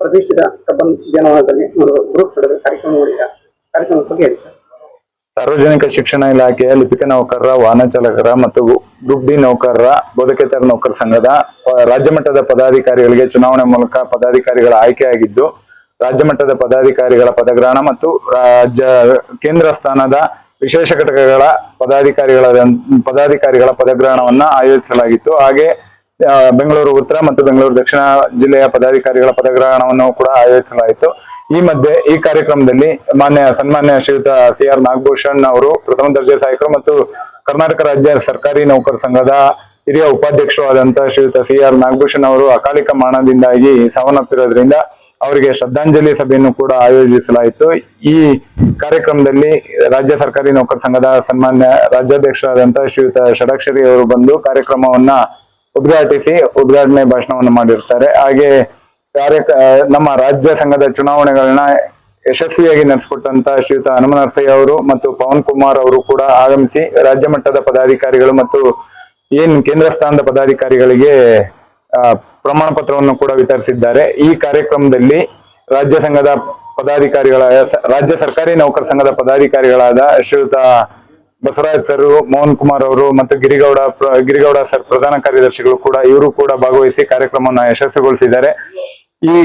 ಪ್ರತಿಷ್ಠಿತ ಕಬ್ಬನ್ ಉದ್ಯಾನವನದಲ್ಲಿ ಒಂದು ಗ್ರೂಪ್ ಕಾರ್ಯಕ್ರಮ ಕಾರ್ಯಕ್ರಮದ ಬಗ್ಗೆ ಹೇಳಿ ಸರ್. ಸಾರ್ವಜನಿಕ ಶಿಕ್ಷಣ ಇಲಾಖೆಯ ಲಿಪಿಕ ನೌಕರರ, ವಾಹನ ಚಾಲಕರ ಮತ್ತು ಗ್ರೂಪ್ ನೌಕರರ, ಬೋಧಕೇತರ ನೌಕರ ಸಂಘದ ರಾಜ್ಯ ಮಟ್ಟದ ಪದಾಧಿಕಾರಿಗಳಿಗೆ ಚುನಾವಣೆ ಮೂಲಕ ಪದಾಧಿಕಾರಿಗಳ ಆಯ್ಕೆಯಾಗಿದ್ದು, ರಾಜ್ಯ ಮಟ್ಟದ ಪದಾಧಿಕಾರಿಗಳ ಪದಗ್ರಹಣ ಮತ್ತು ರಾಜ್ಯ ಕೇಂದ್ರ ಸ್ಥಾನದ ವಿಶೇಷ ಘಟಕಗಳ ಪದಾಧಿಕಾರಿಗಳ ಪದಾಧಿಕಾರಿಗಳ ಪದಗ್ರಹಣವನ್ನ ಆಯೋಜಿಸಲಾಗಿತ್ತು. ಹಾಗೆ ಬೆಂಗಳೂರು ಉತ್ತರ ಮತ್ತು ಬೆಂಗಳೂರು ದಕ್ಷಿಣ ಜಿಲ್ಲೆಯ ಪದಾಧಿಕಾರಿಗಳ ಪದಗ್ರಹಣವನ್ನು ಕೂಡ ಆಯೋಜಿಸಲಾಯಿತು. ಈ ಮಧ್ಯೆ ಈ ಕಾರ್ಯಕ್ರಮದಲ್ಲಿ ಮಾನ್ಯ, ಸನ್ಮಾನ್ಯ ಶ್ರೀಯುತ ಸಿ ಆರ್ ನಾಗಭೂಷಣ್ ಅವರು, ಪ್ರಥಮ ದರ್ಜೆ ಸಹಾಯಕರು ಮತ್ತು ಕರ್ನಾಟಕ ರಾಜ್ಯ ಸರ್ಕಾರಿ ನೌಕರ ಸಂಘದ ಹಿರಿಯ ಉಪಾಧ್ಯಕ್ಷರಾದಂತಹ ಶ್ರೀಯುತ ಸಿ ಆರ್ ನಾಗಭೂಷಣ್ ಅವರು ಅಕಾಲಿಕ ಮರಣದಿಂದಾಗಿ ಸಾವನ್ನಪ್ಪಿರೋದ್ರಿಂದ ಅವರಿಗೆ ಶ್ರದ್ಧಾಂಜಲಿ ಸಭೆಯನ್ನು ಕೂಡ ಆಯೋಜಿಸಲಾಯಿತು. ಈ ಕಾರ್ಯಕ್ರಮದಲ್ಲಿ ರಾಜ್ಯ ಸರ್ಕಾರಿ ನೌಕರ ಸಂಘದ ಸನ್ಮಾನ್ಯ ರಾಜ್ಯಾಧ್ಯಕ್ಷರಾದಂತಹ ಶ್ರೀಯುತ ಷಡಾಕ್ಷರಿ ಅವರು ಬಂದು ಕಾರ್ಯಕ್ರಮವನ್ನ ಉದ್ಘಾಟಿಸಿ ಉದ್ಘಾಟನೆ ಭಾಷಣವನ್ನು ಮಾಡಿರ್ತಾರೆ. ಹಾಗೆ ಕಾರ್ಯ ನಮ್ಮ ರಾಜ್ಯ ಸಂಘದ ಚುನಾವಣೆಗಳನ್ನ ಯಶಸ್ವಿಯಾಗಿ ನಡೆಸಿಕೊಟ್ಟಂತ ಶ್ರೀಯುತ ಹನುಮನರಸಯ್ಯ ಅವರು ಮತ್ತು ಪವನ್ ಕುಮಾರ್ ಅವರು ಕೂಡ ಆಗಮಿಸಿ ರಾಜ್ಯ ಮಟ್ಟದ ಪದಾಧಿಕಾರಿಗಳು ಮತ್ತು ಏನ್ ಕೇಂದ್ರ ಸ್ಥಾನದ ಪದಾಧಿಕಾರಿಗಳಿಗೆ ಪ್ರಮಾಣ ಪತ್ರವನ್ನು ಕೂಡ ವಿತರಿಸಿದ್ದಾರೆ. ಈ ಕಾರ್ಯಕ್ರಮದಲ್ಲಿ ರಾಜ್ಯ ಸಂಘದ ಪದಾಧಿಕಾರಿಗಳ ರಾಜ್ಯ ಸರ್ಕಾರಿ ನೌಕರ ಸಂಘದ ಪದಾಧಿಕಾರಿಗಳಾದ ಶ್ರೀಯುತ ಬಸವರಾಜ್ ಸರ್, ಮೋಹನ್ ಕುಮಾರ್ ಅವರು ಮತ್ತು ಗಿರಿಗೌಡ ಗಿರಿಗೌಡ ಸರ್ ಪ್ರಧಾನ ಕಾರ್ಯದರ್ಶಿಗಳು ಕೂಡ ಇವರು ಕೂಡ ಭಾಗವಹಿಸಿ ಕಾರ್ಯಕ್ರಮವನ್ನು ಯಶಸ್ವಿಗೊಳಿಸಿದ್ದಾರೆ. ಈ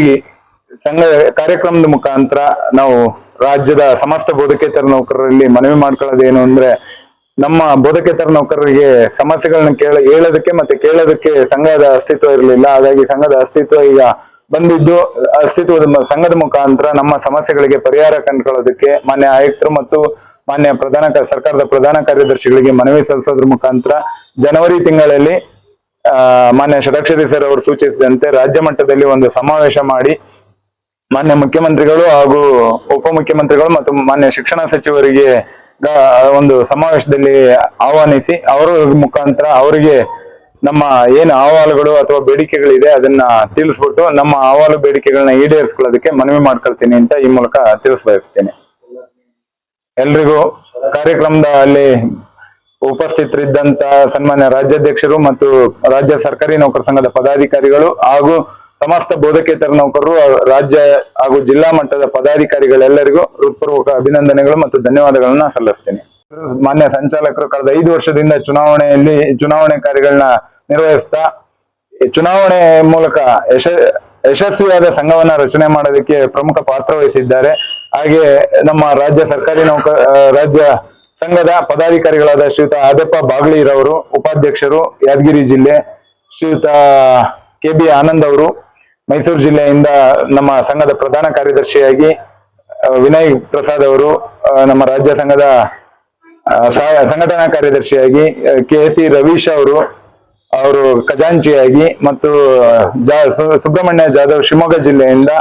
ಸಂಘ ಕಾರ್ಯಕ್ರಮದ ಮುಖಾಂತರ ನಾವು ರಾಜ್ಯದ ಸಮಸ್ತ ಬೋಧಕೇತರ ನೌಕರರಲ್ಲಿ ಮನವಿ ಮಾಡ್ಕೊಳ್ಳೋದೇನು ಅಂದ್ರೆ ನಮ್ಮ ಬೋಧಕೇತರ ನೌಕರರಿಗೆ ಸಮಸ್ಯೆಗಳನ್ನ ಕೇಳ, ಹೇಳೋದಕ್ಕೆ ಮತ್ತೆ ಕೇಳೋದಕ್ಕೆ ಸಂಘದ ಅಸ್ತಿತ್ವ ಇರಲಿಲ್ಲ. ಹಾಗಾಗಿ ಸಂಘದ ಅಸ್ತಿತ್ವ ಈಗ ಬಂದಿದ್ದು, ಅಸ್ತಿತ್ವದ ಸಂಘದ ಮುಖಾಂತರ ನಮ್ಮ ಸಮಸ್ಯೆಗಳಿಗೆ ಪರಿಹಾರ ಕಂಡುಕೊಳ್ಳೋದಕ್ಕೆ ಮಾನ್ಯ ಆಯುಕ್ತರು ಮತ್ತು ಮಾನ್ಯ ಪ್ರಧಾನ ಸರ್ಕಾರದ ಪ್ರಧಾನ ಕಾರ್ಯದರ್ಶಿಗಳಿಗೆ ಮನವಿ ಸಲ್ಲಿಸೋದ್ರ ಮುಖಾಂತರ ಜನವರಿ ತಿಂಗಳಲ್ಲಿ ಮಾನ್ಯ ಷಡಕ್ಷರಿ ಸರ್ ಅವರು ಸೂಚಿಸಿದಂತೆ ರಾಜ್ಯ ಮಟ್ಟದಲ್ಲಿ ಒಂದು ಸಮಾವೇಶ ಮಾಡಿ ಮಾನ್ಯ ಮುಖ್ಯಮಂತ್ರಿಗಳು ಹಾಗೂ ಉಪಮುಖ್ಯಮಂತ್ರಿಗಳು ಮತ್ತು ಮಾನ್ಯ ಶಿಕ್ಷಣ ಸಚಿವರಿಗೆ ಒಂದು ಸಮಾವೇಶದಲ್ಲಿ ಆಹ್ವಾನಿಸಿ ಅವರ ಮುಖಾಂತರ ಅವರಿಗೆ ನಮ್ಮ ಏನು ಅಹವಾಲುಗಳು ಅಥವಾ ಬೇಡಿಕೆಗಳಿದೆ ಅದನ್ನ ತಿಳಿಸ್ಬಿಟ್ಟು ನಮ್ಮ ಅಹವಾಲು ಬೇಡಿಕೆಗಳನ್ನ ಈಡೇರಿಸ್ಕೊಳ್ಳೋದಕ್ಕೆ ಮನವಿ ಮಾಡ್ಕೊಳ್ತೀನಿ ಅಂತ ಈ ಮೂಲಕ ತಿಳಿಸ್ಬಯಸ್ತೇನೆ. ಎಲ್ರಿಗೂ ಕಾರ್ಯಕ್ರಮದ ಅಲ್ಲಿ ಉಪಸ್ಥಿತರಿದ್ದಂತ ಸನ್ಮಾನ್ಯ ರಾಜ್ಯಾಧ್ಯಕ್ಷರು ಮತ್ತು ರಾಜ್ಯ ಸರ್ಕಾರಿ ನೌಕರ ಸಂಘದ ಪದಾಧಿಕಾರಿಗಳು ಹಾಗೂ ಸಮಸ್ತ ಬೋಧಕೇತರ ನೌಕರರು, ರಾಜ್ಯ ಹಾಗೂ ಜಿಲ್ಲಾ ಮಟ್ಟದ ಪದಾಧಿಕಾರಿಗಳೆಲ್ಲರಿಗೂ ಹೃತ್ಪೂರ್ವಕ ಅಭಿನಂದನೆಗಳು ಮತ್ತು ಧನ್ಯವಾದಗಳನ್ನ ಸಲ್ಲಿಸ್ತೇನೆ. ಮಾನ್ಯ ಸಂಚಾಲಕರು, ಕಳೆದ ಐದು ವರ್ಷದಿಂದ ಚುನಾವಣೆಯಲ್ಲಿ, ಚುನಾವಣೆ ಕಾರ್ಯಗಳನ್ನ ನಿರ್ವಹಿಸ್ತಾ ಚುನಾವಣೆ ಮೂಲಕ ಯಶ, ಯಶಸ್ವಿಯಾದ ಸಂಘವನ್ನ ರಚನೆ ಮಾಡೋದಕ್ಕೆ ಪ್ರಮುಖ ಪಾತ್ರ ವಹಿಸಿದ್ದಾರೆ. ಹಾಗೆ ನಮ್ಮ ರಾಜ್ಯ ಸರ್ಕಾರಿ ನೌಕ ರಾಜ್ಯ ಸಂಘದ ಪದಾಧಿಕಾರಿಗಳಾದ ಶ್ರೀಯುತ ಆದಪ್ಪ ಬಾಗ್ಲಿರವರು, ಉಪಾಧ್ಯಕ್ಷರು, ಯಾದಗಿರಿ ಜಿಲ್ಲೆ ಶ್ರೀಯುತ ಕೆ ಬಿ ಆನಂದ್ ಅವರು, ಮೈಸೂರು ಜಿಲ್ಲೆಯಿಂದ ನಮ್ಮ ಸಂಘದ ಪ್ರಧಾನ ಕಾರ್ಯದರ್ಶಿಯಾಗಿ ವಿನಯ್ ಪ್ರಸಾದ್ ಅವರು ನಮ್ಮ ರಾಜ್ಯ ಸಂಘದ ಸಂಘಟನಾ ಕಾರ್ಯದರ್ಶಿಯಾಗಿ ಕೆ ಸಿ ರವೀಶ್ ಅವರು ಅವರು ಖಜಾಂಚಿಯಾಗಿ ಮತ್ತು ಜಾ- ಸುಬ್ರಹ್ಮಣ್ಯ ಜಾಧವ್ ಶಿವಮೊಗ್ಗ ಜಿಲ್ಲೆಯಿಂದ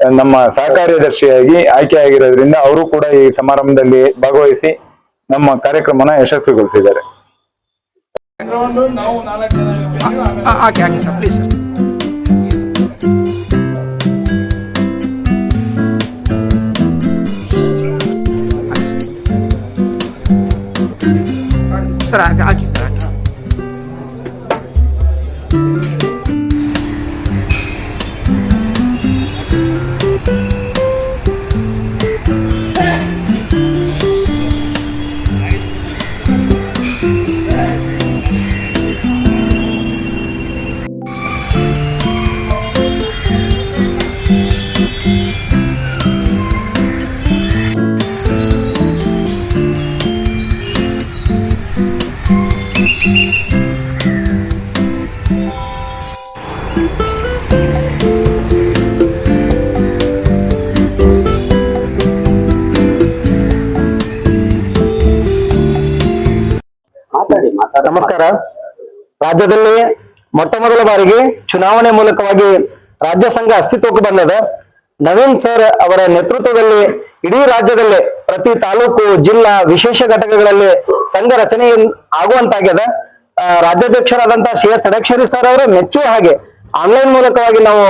ನಮ್ಮ ಸಹಕಾರ್ಯದರ್ಶಿಯಾಗಿ ಆಯ್ಕೆಯಾಗಿರೋದ್ರಿಂದ ಅವರು ಕೂಡ ಈ ಸಮಾರಂಭದಲ್ಲಿ ಭಾಗವಹಿಸಿ ನಮ್ಮ ಕಾರ್ಯಕ್ರಮನ ಯಶಸ್ವಿಗೊಳಿಸಿದ್ದಾರೆ. ಸರ್ ಹಾಕಿ ನಮಸ್ಕಾರ. ರಾಜ್ಯದಲ್ಲಿ ಮೊಟ್ಟ ಮೊದಲ ಬಾರಿಗೆ ಚುನಾವಣೆ ಮೂಲಕವಾಗಿ ರಾಜ್ಯ ಸಂಘ ಅಸ್ತಿತ್ವಕ್ಕೆ ಬಂದದ ನವೀನ್ ಸರ್ ಅವರ ನೇತೃತ್ವದಲ್ಲಿ ಇಡೀ ರಾಜ್ಯದಲ್ಲಿ ಪ್ರತಿ ತಾಲೂಕು, ಜಿಲ್ಲಾ ವಿಶೇಷ ಘಟಕಗಳಲ್ಲಿ ಸಂಘ ರಚನೆ ಆಗುವಂತಾಗ್ಯದ. ರಾಜ್ಯಾಧ್ಯಕ್ಷರಾದಂತಹ ಶ್ರೀ ಎಸ್ ಷಡಕ್ಷರಿ ಸರ್ ಅವರ ಮೆಚ್ಚುವ ಹಾಗೆ ಆನ್ಲೈನ್ ಮೂಲಕವಾಗಿ ನಾವು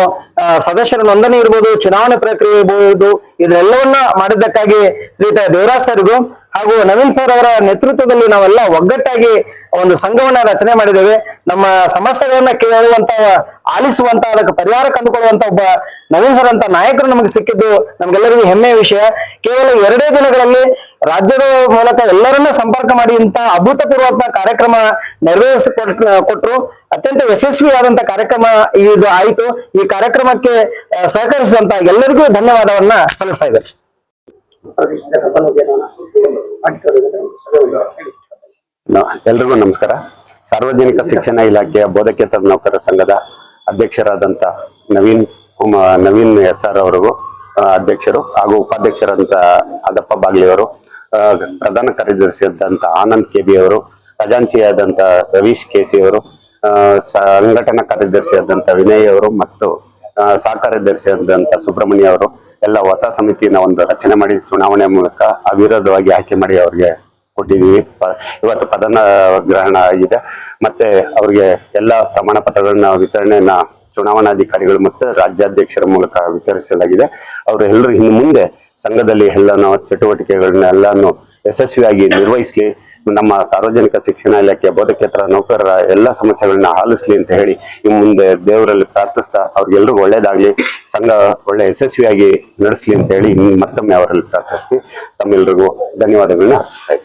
ಸದಸ್ಯರ ನೋಂದಣಿ ಇರ್ಬೋದು, ಚುನಾವಣೆ ಪ್ರಕ್ರಿಯೆ ಇರ್ಬೋದು ಇದೆಲ್ಲವನ್ನ ಮಾಡಿದ್ದಕ್ಕಾಗಿ ಶ್ರೀತ ದೇವರಾಜ್ ಸರ್ಗೂ ಹಾಗೂ ನವೀನ್ ಸರ್ ಅವರ ನೇತೃತ್ವದಲ್ಲಿ ನಾವೆಲ್ಲ ಒಗ್ಗಟ್ಟಾಗಿ ಒಂದು ಸಂಘವನ್ನ ರಚನೆ ಮಾಡಿದ್ದೇವೆ. ನಮ್ಮ ಸಮಸ್ಯೆಗಳನ್ನ ಕೇಳುವಂತ, ಆಲಿಸುವಂತ, ಅದಕ್ಕೆ ಪರಿಹಾರ ಕಂಡುಕೊಳ್ಳುವಂತ ಒಬ್ಬ ನವೀನ್ ಸರ್ ಅಂತ ನಾಯಕರು ನಮಗೆ ಸಿಕ್ಕಿದ್ದು ನಮ್ಗೆಲ್ಲರಿಗೂ ಹೆಮ್ಮೆಯ ವಿಷಯ. ಕೇವಲ ಎರಡೇ ದಿನಗಳಲ್ಲಿ ರಾಜ್ಯದ ಮೂಲಕ ಎಲ್ಲರನ್ನ ಸಂಪರ್ಕ ಮಾಡಿ ಇಂತ ಅಭೂತಪೂರ್ವ ಕಾರ್ಯಕ್ರಮ ನೆರವೇರಿಸಿ ಕೊಟ್ಟರು ಅತ್ಯಂತ ಯಶಸ್ವಿಯಾದಂತ ಕಾರ್ಯಕ್ರಮ ಇದು ಆಯಿತು. ಈ ಕಾರ್ಯಕ್ರಮಕ್ಕೆ ಸಹಕರಿಸಿದಂತ ಎಲ್ಲರಿಗೂ ಧನ್ಯವಾದವನ್ನ ಸಲ್ಲಿಸ್ತಾ ಇದ್ದೇನೆ ಅವ್ರಿಗೆ ಇದರ ಬಗ್ಗೆ ಏನೋ ಮಾಡಿಕೊಳ್ಳೋದು ಹೇಳಿ. ನ- ಎಲ್ರಿಗೂ ನಮಸ್ಕಾರ. ಸಾರ್ವಜನಿಕ ಶಿಕ್ಷಣ ಇಲಾಖೆಯ ಬೋಧಕೇತರ ನೌಕರ ಸಂಘದ ಅಧ್ಯಕ್ಷರಾದಂತ ನವೀನ್ ನವೀನ್ ಎಸ್ ಆರ್ ಅವರಿಗೂ ಅಧ್ಯಕ್ಷರು ಹಾಗೂ ಉಪಾಧ್ಯಕ್ಷರಂತ ಅದಪ್ಪ ಬಾಗ್ಲಿಯವರು ಪ್ರಧಾನ ಕಾರ್ಯದರ್ಶಿಯಾದಂಥ ಆನಂದ್ ಕೆ ಬಿ ಅವರು ಖಜಾಂಚಿಯಾದಂಥ ರವೀಶ್ ಕೆಸಿ ಅವರು ಸಂಘಟನೆ ಕಾರ್ಯದರ್ಶಿಯಾದಂಥ ವಿನಯ್ ಅವರು ಮತ್ತು ಸಹ ಕಾರ್ಯದರ್ಶಿಯಾದಂಥ ಸುಬ್ರಹ್ಮಣ್ಯ ಅವರು, ಎಲ್ಲ ಹೊಸ ಸಮಿತಿನ ಒಂದು ರಚನೆ ಮಾಡಿ ಚುನಾವಣೆ ಮೂಲಕ ಅವಿರೋಧವಾಗಿ ಆಯ್ಕೆ ಮಾಡಿ ಅವರಿಗೆ ಕೊಟ್ಟಿದ್ದೀವಿ. ಇವತ್ತು ಪದನ ಗ್ರಹಣ ಆಗಿದೆ. ಮತ್ತೆ ಅವರಿಗೆ ಎಲ್ಲ ಪ್ರಮಾಣ ಪತ್ರಗಳನ್ನ ವಿತರಣೆಯನ್ನ ಚುನಾವಣಾಧಿಕಾರಿಗಳು ಮತ್ತು ರಾಜ್ಯಾಧ್ಯಕ್ಷರ ಮೂಲಕ ವಿತರಿಸಲಾಗಿದೆ. ಅವರು ಎಲ್ಲರೂ ಇನ್ನು ಮುಂದೆ ಸಂಘದಲ್ಲಿ ಎಲ್ಲ ಚಟುವಟಿಕೆಗಳನ್ನ ಎಲ್ಲಾನು ಯಶಸ್ವಿಯಾಗಿ ನಿರ್ವಹಿಸಲಿ. ನಮ್ಮ ಸಾರ್ವಜನಿಕ ಶಿಕ್ಷಣ ಇಲಾಖೆಯ ಬೋಧಕೇತರ ನೌಕರರ ಎಲ್ಲ ಸಮಸ್ಯೆಗಳನ್ನ ಆಲಿಸ್ಲಿ ಅಂತ ಹೇಳಿ ಇನ್ನು ಮುಂದೆ ದೇವರಲ್ಲಿ ಪ್ರಾರ್ಥಿಸ್ತಾ ಅವ್ರಿಗೆಲ್ರಿಗೂ ಒಳ್ಳೇದಾಗ್ಲಿ. ಸಂಘ ಒಳ್ಳೆ ಯಶಸ್ವಿಯಾಗಿ ನಡೆಸ್ಲಿ ಅಂತ ಹೇಳಿ ಮತ್ತೊಮ್ಮೆ ಅವರಲ್ಲಿ ಪ್ರಾರ್ಥಿಸ್ತೀವಿ ತಮ್ಮೆಲ್ರಿಗೂ ಧನ್ಯವಾದಗಳನ್ನ ಅರ್ಪಿಸ್ತಾ